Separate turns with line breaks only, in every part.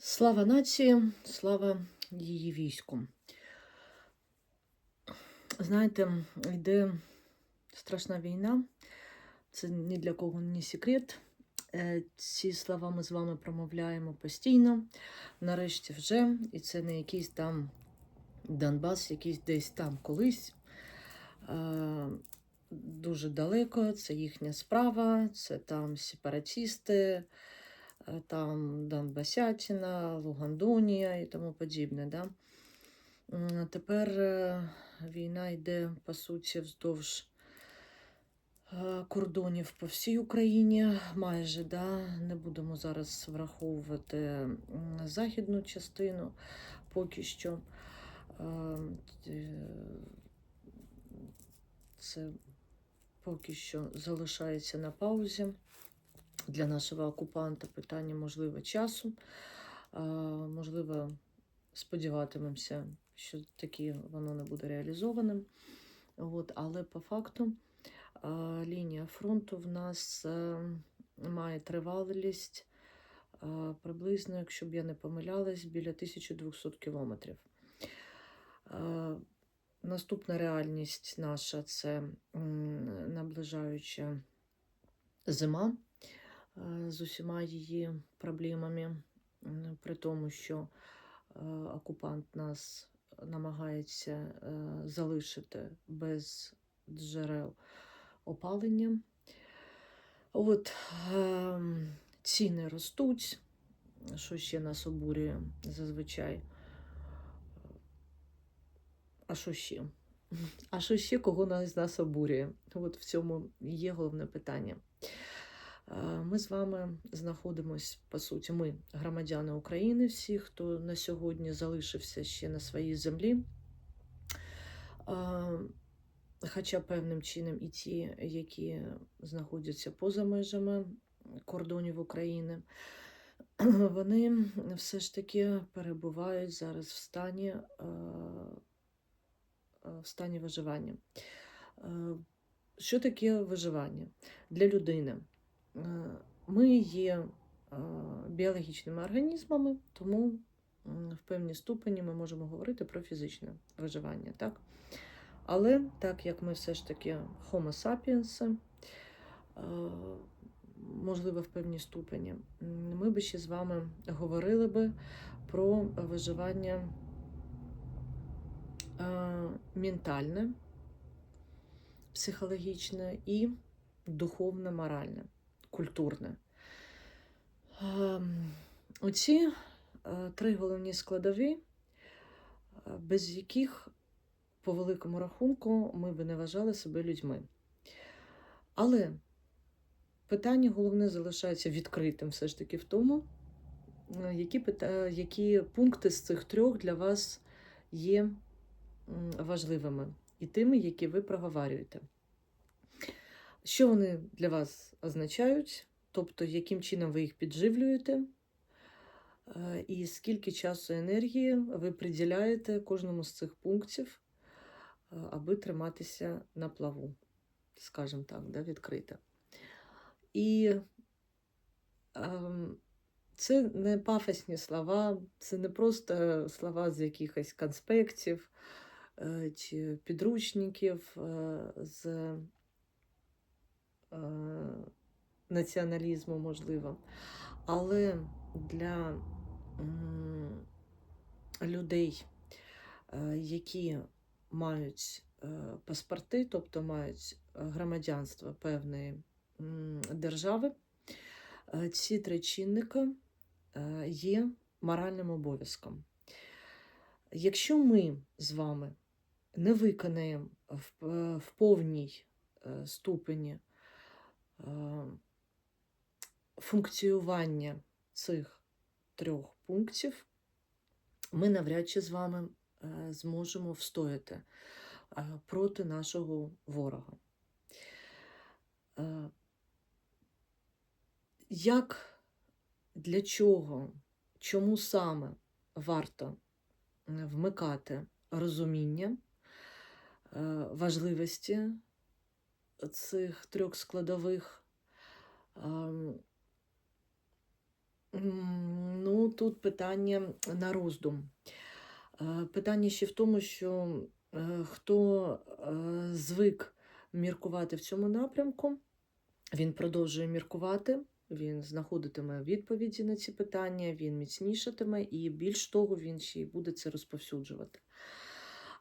Слава нації, слава її війську. Знаєте, йде страшна війна, це ні для кого не секрет. Е, Ці слова ми з вами промовляємо постійно. Нарешті вже, і це не якийсь там Донбас, якийсь десь там колись. Е, Дуже далеко, це їхня справа, це там сепаратісти, там Донбасятіна, Лугандонія і тому подібне. Да? Тепер е, війна йде, по суті, вздовж е, кордонів по всій Україні. Майже да? не будемо зараз враховувати західну частину поки що. Е, е, Це поки що залишається на паузі для нашого окупанта питання, можливо, часу. Можливо, сподіватимемося, що таки воно не буде реалізованим. От, але по факту лінія фронту в нас е, має тривалість приблизно, якщо б я не помилялась, біля 1200 кілометрів. Наступна реальність наша це наближаюча зима з усіма її проблемами, при тому, що е, окупант нас намагається е, залишити без джерел опалення. От ем, ціни ростуть, що ще нас обурює зазвичай. А що ще? А що ще кого нас, нас обурює? От в цьому є головне питання. Е, Ми з вами знаходимось, по суті, ми громадяни України, всі, хто на сьогодні залишився ще на своїй землі. Е, Хоча певним чином і ті, які знаходяться поза межами кордонів України, вони все ж таки перебувають зараз в стані е, в стані виживання. Що таке виживання для людини? Е, Ми є е, біологічними організмами, тому в певній ступені ми можемо говорити про фізичне виживання. Так? Але так як ми все ж таки Homo sapiens, е, можливо, в певній ступені, ми би ще з вами говорили би про виживання ментальне, психологічне і духовне, моральне, культурне. Ем, Оці е, три головні складові, е, без яких, по великому рахунку, ми би не вважали себе людьми. Але питання головне залишається відкритим все ж таки в тому, е, які, які пункти з цих трьох для вас є важливими і тими, які ви проговорюєте. Що вони для вас означають, тобто яким чином ви їх підживлюєте, е, і скільки часу і енергії ви приділяєте кожному з цих пунктів, е, аби триматися на плаву, скажімо так, да, відкрито. І ем, це не пафосні слова, це не просто слова з якихось конспектів е, чи підручників з націоналізму, можливо. Але для людей, е, які мають е, паспорти, тобто мають е, громадянство певної держави, е, ці три чинника е, є моральним обов'язком. Якщо ми з вами не виконаємо в, е, повній е, ступені е, функціювання цих трьох пунктів, ми навряд чи з вами е, зможемо встояти е, проти нашого ворога. Е, Як, для чого, чому саме варто е, вмикати розуміння е, важливості цих трьох складових? Ем, Ну, тут питання на роздум. Е, Питання ще в тому, що е, хто е, звик міркувати в цьому напрямку, він продовжує міркувати, він знаходитиме відповіді на ці питання, він міцнішатиме, і більш того, він ще й буде це розповсюджувати.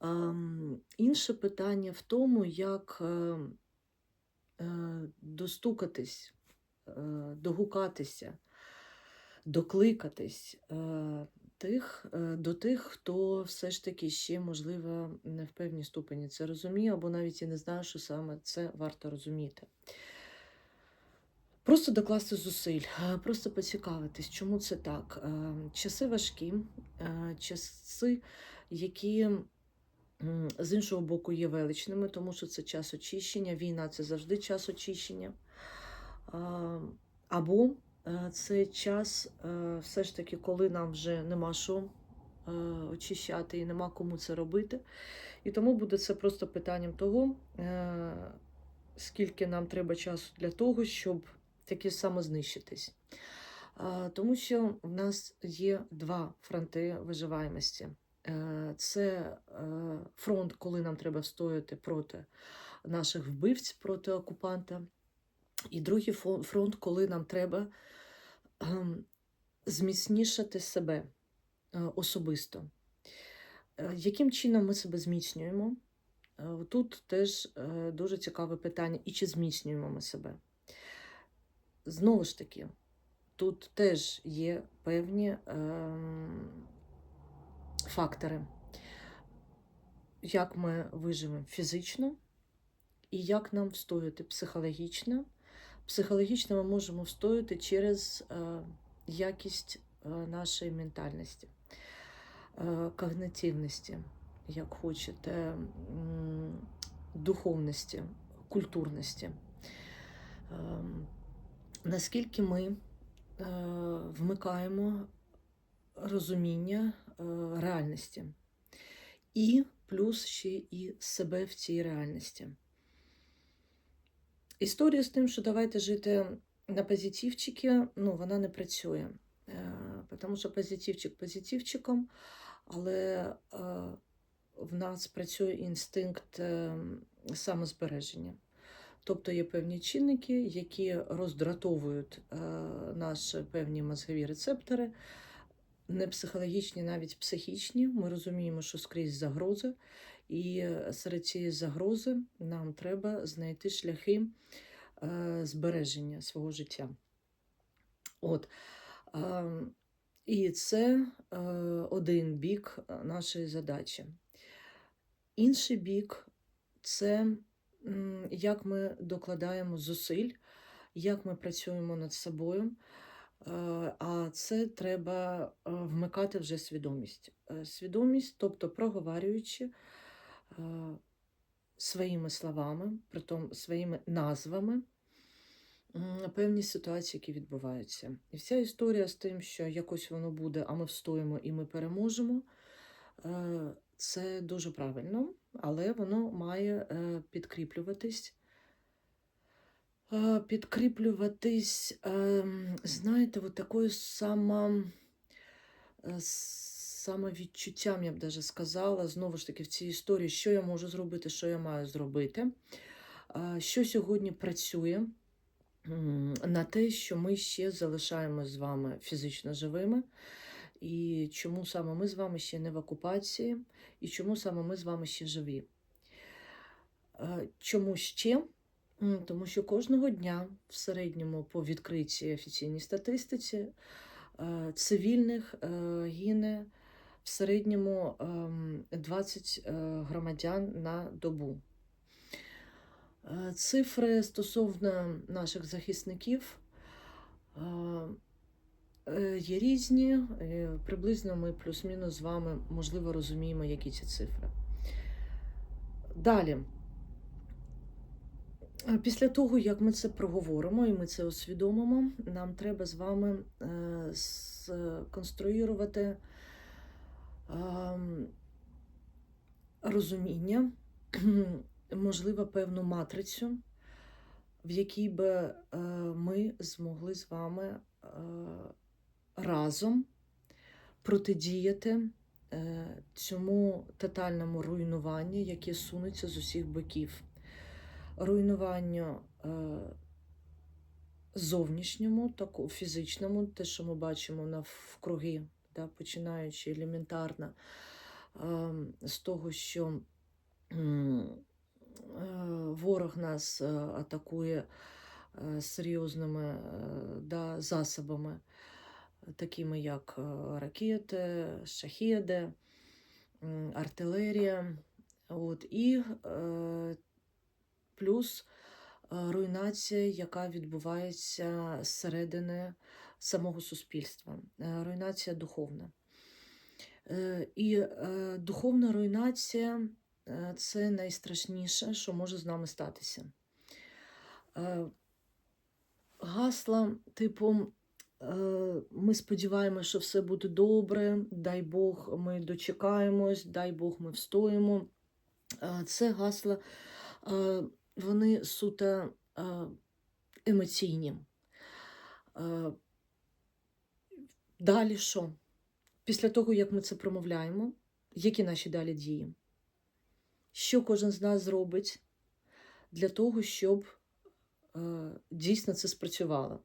Ем, Інше питання в тому, як достукатись, е, догукатися, докликатись е, тих, е, до тих, хто все ж таки ще, можливо, не в певній ступені це розуміє, або навіть і не знає, що саме це варто розуміти. Просто докласти зусиль, е, просто поцікавитись, чому це так. Е, Часи важкі, е, часи, які з іншого боку є величними, тому що це час очищення. Війна це завжди час очищення. Або е, це час, е, все ж таки, коли нам вже нема що е, очищати і нема кому це робити. І тому буде це просто питанням того, скільки нам треба часу для того, щоб таки самознищитись. Тому що в нас є два фронти виживаємості. Е, Це е, фронт, коли нам треба встояти проти наших вбивць, проти окупанта. І другий фронт, коли нам треба ем, зміцнішати себе е, особисто. Яким чином ми себе зміцнюємо? Тут теж дуже цікаве питання, і чи зміцнюємо ми себе. Знову ж таки, тут теж є певні ем, фактори, як ми виживемо фізично і як нам встояти психологічно. Психологічно ми можемо встояти через е, якість е, нашої ментальності, е, когнитивності, як хочете, духовності, культурності. Наскільки ми вмикаємо розуміння реальності, і плюс ще і себе в цій реальності. Історія з тим, що давайте жити на позитивчики, ну, вона не працює. Е, Тому що позитивчик позитивчиком, але е, в нас працює інстинкт е, самозбереження. Тобто є певні чинники, які роздратовують е, наші певні мозгові рецептори, не психологічні, навіть психічні. Ми розуміємо, що скрізь загроза, і серед цієї загрози нам треба знайти шляхи е, збереження свого життя. От. Е, і це е, один бік нашої задачі. Інший бік це як ми докладаємо зусиль, як ми працюємо над собою. Е, А це треба е, вмикати вже свідомість. Е, Свідомість, тобто проговорюючи своїми словами, притом своїми назвами певні ситуації, які відбуваються. І вся історія з тим, що якось воно буде, а ми встоїмо і ми переможемо. Це дуже правильно, але воно має підкріплюватись. Підкріплюватись, ем, знаєте, от такою само, е, самовідчуттям, я б даже сказала, знову ж таки, в цій історії, що я можу зробити, що я маю зробити, що сьогодні працює на те, що ми ще залишаємось з вами фізично живими, і чому саме ми з вами ще не в окупації, і чому саме ми з вами ще живі. Чому ще? Тому що кожного дня в середньому по відкритій офіційній статистиці е, цивільних е, гине в середньому ем, 20 е, громадян на добу. Цифри стосовно наших захисників є різні. Приблизно ми плюс-мінус з вами, можливо, розуміємо, які ці цифри. Далі. Е, Після того, як ми це проговоримо і ми це усвідомимо, нам треба з вами е, сконструювати ем, розуміння, можливо, певну матрицю, в якій би е, ми змогли з вами разом протидіяти цьому тотальному руйнуванню, яке сунеться з усіх боків. Руйнуванню е, зовнішньому, таку, фізичному, те, що ми бачимо навкруги, да, починаючи елементарно е, з того, що е, ворог нас е, атакує серйозними да, засобами, такими як ракети, шахеди, артилерія. От, і е, плюс е, руйнація, яка відбувається зсередини самого суспільства, е, руйнація духовна. Е, І духовна руйнація це найстрашніше, що може з нами статися. Гасла, типу, ми сподіваємося, що все буде добре, дай Бог, ми дочекаємось, дай Бог, ми встоїмо. Це гасла, вони суто е, емоційні. Е, Далі що? Після того, як ми це промовляємо, які наші далі дії? Що кожен з нас зробить для того, щоб е, дійсно це спрацювало?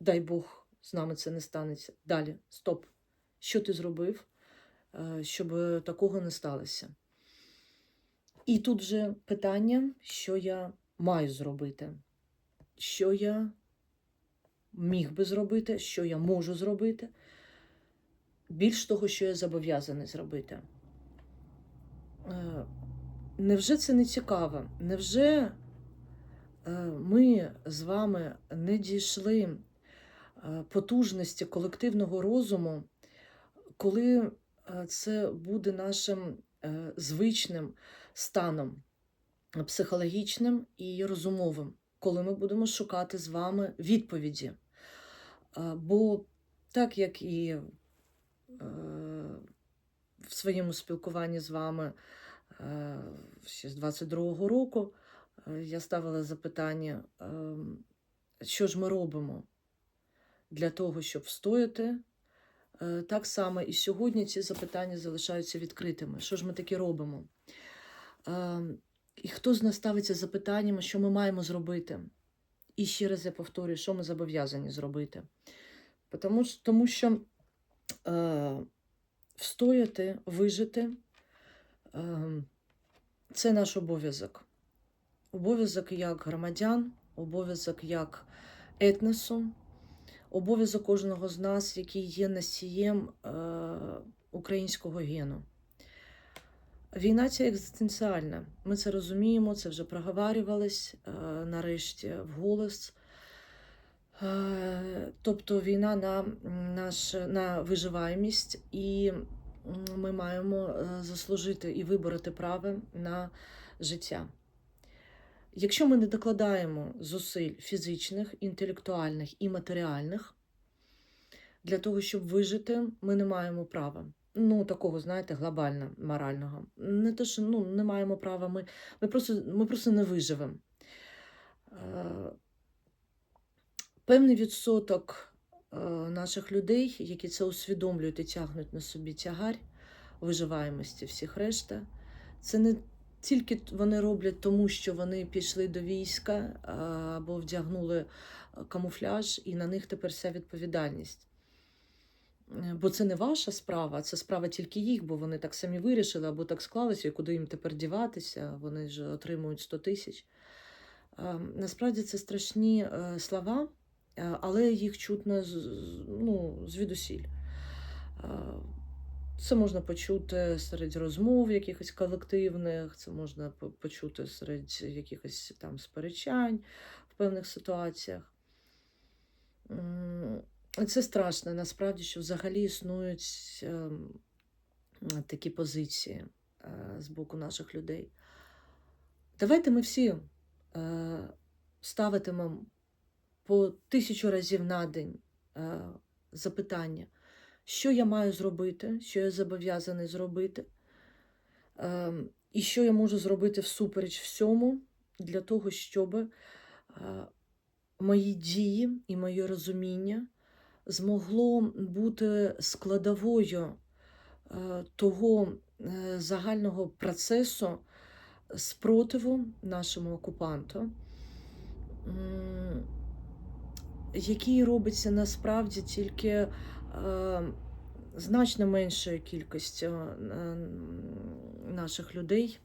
Дай Бог, з нами це не станеться. Далі, стоп. Що ти зробив, щоб такого не сталося? І тут вже питання, що я маю зробити, що я міг би зробити, що я можу зробити, більш того, що я зобов'язаний зробити. Е, Невже це не цікаво? Невже е, ми з вами не дійшли е, потужності колективного розуму, коли це буде нашим звичним станом психологічним і розумовим, коли ми будемо шукати з вами відповіді? Е, Бо так як і е, в своєму спілкуванні з вами е, ще з 22-го року я ставила запитання, що ж ми робимо для того, щоб встояти. Так само і сьогодні ці запитання залишаються відкритими. Що ж ми таке робимо? Е, І хто з нас ставиться запитаннями, що ми маємо зробити? І ще раз я повторюю, що ми зобов'язані зробити. Тому, тому що е, встояти, вижити е, це наш обов'язок. Обов'язок як громадян, обов'язок як етносу, обов'язок кожного з нас, який є носієм е, українського гену. Війна ця екзистенціальна. Ми це розуміємо, це вже проговарювалось е, нарешті вголос. Е, Тобто війна на, наш, на виживаємість, і ми маємо е, заслужити і вибороти право на життя. Якщо ми не докладаємо зусиль фізичних, інтелектуальних і матеріальних для того, щоб вижити, ми не маємо права. Ну, такого, знаєте, глобально морального. Не те, що ну, не маємо права, ми, ми, просто, ми просто не виживемо. Е, Певний відсоток е, наших людей, які це усвідомлюють і тягнуть на собі тягар виживаємості всіх решта, це не тільки вони роблять тому, що вони пішли до війська або вдягнули е, камуфляж, і на них тепер вся відповідальність. Е, Бо це не ваша справа, це справа тільки їх, бо вони так самі вирішили або так склалося, і куди їм тепер діватися, вони ж отримують 100 тисяч. Е, Насправді це страшні е, слова, але їх чутно ну, звідусіль. Це можна почути серед розмов якихось колективних, це можна почути серед якихось там сперечань в певних ситуаціях. Це страшно, насправді, що взагалі існують ем, такі позиції е, з боку наших людей. Давайте ми всі е, ставитимемо по тисячу разів на день е, запитання, що я маю зробити, що я зобов'язаний зробити, е, і що я можу зробити всупереч всьому для того, щоб е, мої дії і моє розуміння змогло бути складовою е, того е, загального процесу спротиву нашому окупанту, який робиться насправді тільки е, значно меншою кількістю наших людей,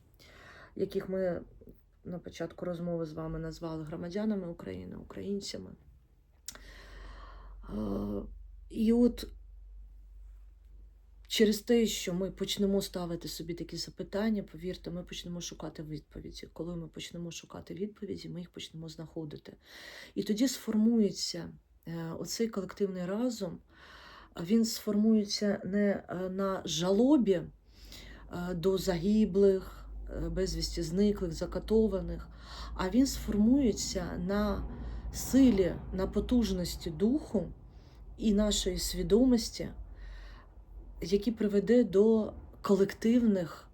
яких ми на початку розмови з вами назвали громадянами України, українцями. Е, І от через те, що ми почнемо ставити собі такі запитання, повірте, ми почнемо шукати відповіді. Коли ми почнемо шукати відповіді, ми їх почнемо знаходити. І тоді сформується е, оцей колективний разум, він сформується не е, на жалобі до загиблих, безвісті зниклих, закатованих, а він сформується на силі, на потужності духу і нашої свідомості, які приведе до колективних,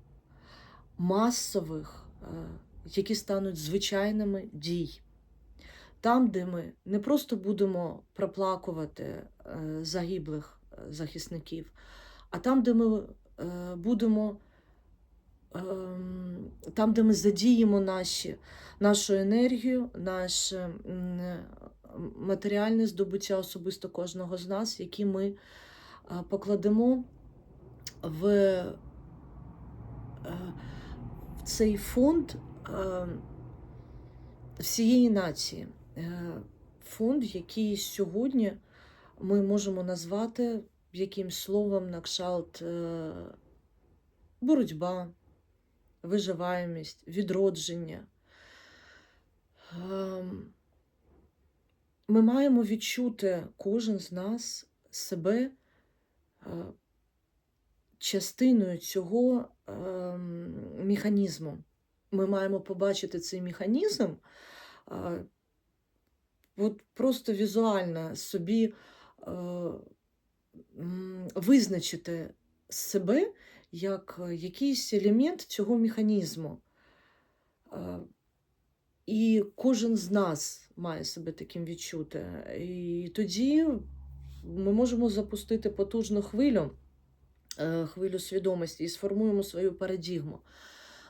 масових, е, які стануть звичайними дій. Там, де ми не просто будемо проплакувати е, загиблих е, захисників, а там, де ми будемо, ем, там, де ми задіємо наші, нашу енергію, наше матеріальне здобуття особисто кожного з нас, які ми е, покладемо в, е, в цей фонд е, всієї нації. Е, Фонд, який сьогодні ми можемо назвати якимсь словом на кшалт е, боротьба, виживаємість, відродження. Ем, Ми маємо відчути кожен з нас себе е, частиною цього ем, механізму. Ми маємо побачити цей механізм, е, от просто візуально собі е, визначити себе як е, якийсь елемент цього механізму. Е, І кожен з нас має себе таким відчути. І тоді ми можемо запустити потужну хвилю, е, хвилю свідомості і сформуємо свою парадігму.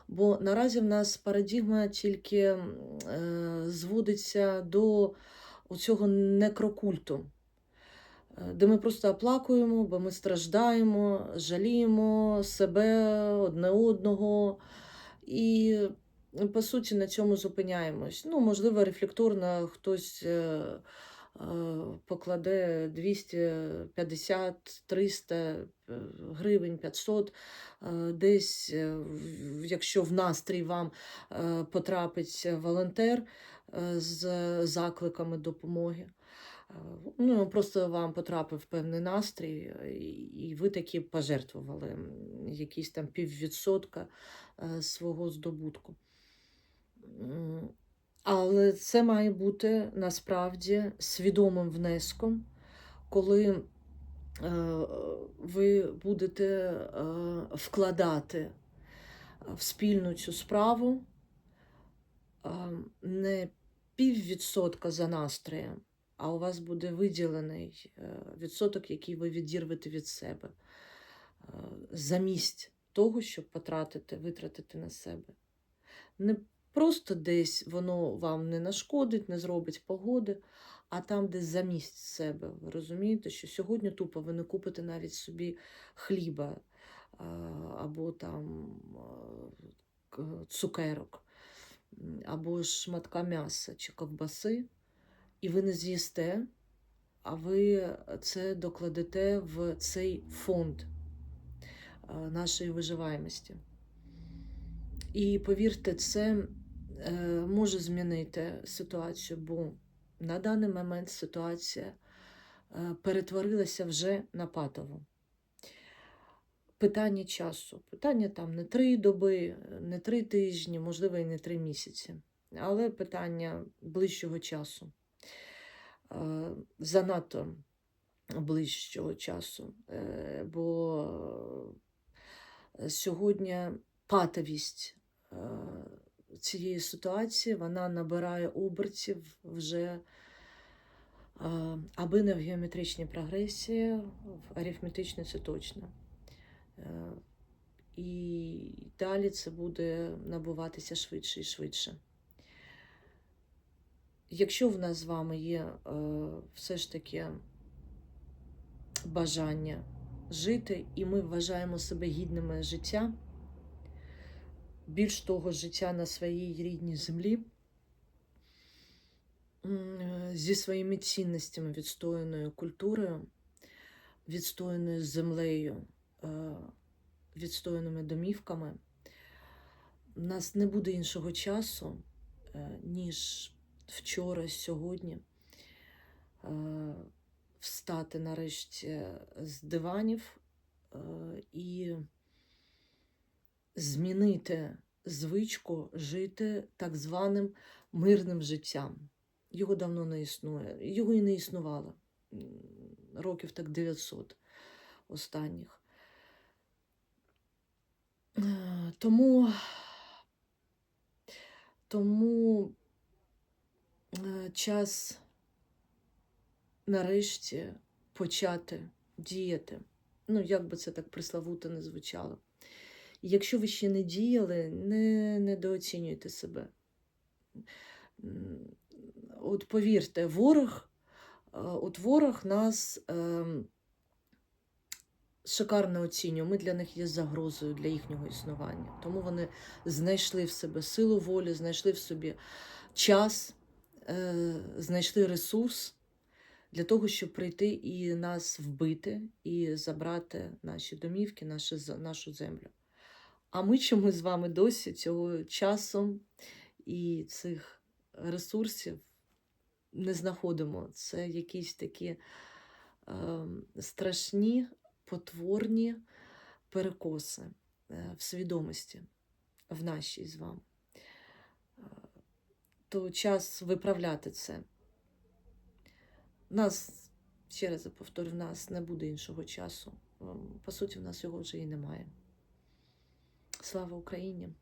Бо наразі в нас парадігма тільки зводиться до цього некрокульту, де ми просто оплакуємо, бо ми страждаємо, жаліємо себе одне одного. І по суті на цьому зупиняємось. Ну, можливо, рефлекторно хтось е, е, покладе 250, 300 е, гривень, 500, е, десь, е, якщо в настрій вам е, потрапить волонтер е, з закликами допомоги. Е, Ну, просто вам потрапив певний настрій, е, і- ви таки пожертвували якісь там піввідсотка е, свого здобутку. Але це має бути насправді свідомим внеском, коли е, ви будете е, вкладати в спільну цю справу е, не піввідсотка за настроєм, а у вас буде виділений е, відсоток, який ви відірвете від себе е, замість того, щоб потратити, витратити на себе. Не просто десь воно вам не нашкодить, не зробить погоди, а там, де замість себе. Ви розумієте, що сьогодні тупо ви не купите навіть собі хліба або там цукерок, або ж шматка м'яса чи ковбаси, і ви не з'їсте, а ви це докладете в цей фонд нашої виживаємості. І повірте, це е, може змінити ситуацію, бо на даний момент ситуація е, перетворилася вже на патову. Питання часу. Питання там не три доби, не три тижні, можливо, і не три місяці, але питання ближчого часу. Е, Занадто ближчого часу. Е, Бо е, сьогодні патовість е, цієї ситуації вона набирає обертів вже Аби не в геометричній прогресії, в арифметичній це точно. Е, І далі це буде набуватися швидше і швидше. Якщо в нас з вами є е, все ж таки бажання жити, і ми вважаємо себе гідними життя, більш того, життя на своїй рідній землі, зі своїми цінностями, відстояною культурою, відстояною землею, відстояними домівками, у нас не буде іншого часу, е, ніж вчора, сьогодні. е, Встати нарешті з диванів е, і змінити звичку жити так званим мирним життям. Його давно не існує, його і не існувало років так 900 останніх. Е, Тому, тому е, час нарешті почати діяти. Ну, як би це так приславуто не звучало. Якщо ви ще не діяли, не недооцінюйте себе. От повірте, ворог, е, от ворог нас ем, шикарно оцінює. Ми для них є загрозою для їхнього існування. Тому вони знайшли в себе силу волі, знайшли в собі час, е, знайшли ресурс для того, щоб прийти і нас вбити, і забрати наші домівки, нашу землю. А ми чомусь з вами досі цього часу і цих ресурсів не знаходимо. Це якісь такі е, страшні, потворні перекоси е, в свідомості, в нашій з вами. Е, То час виправляти це. Нас, ще раз повторю, в нас не буде іншого часу. Ем, По суті, в нас його вже і немає. Слава Україні!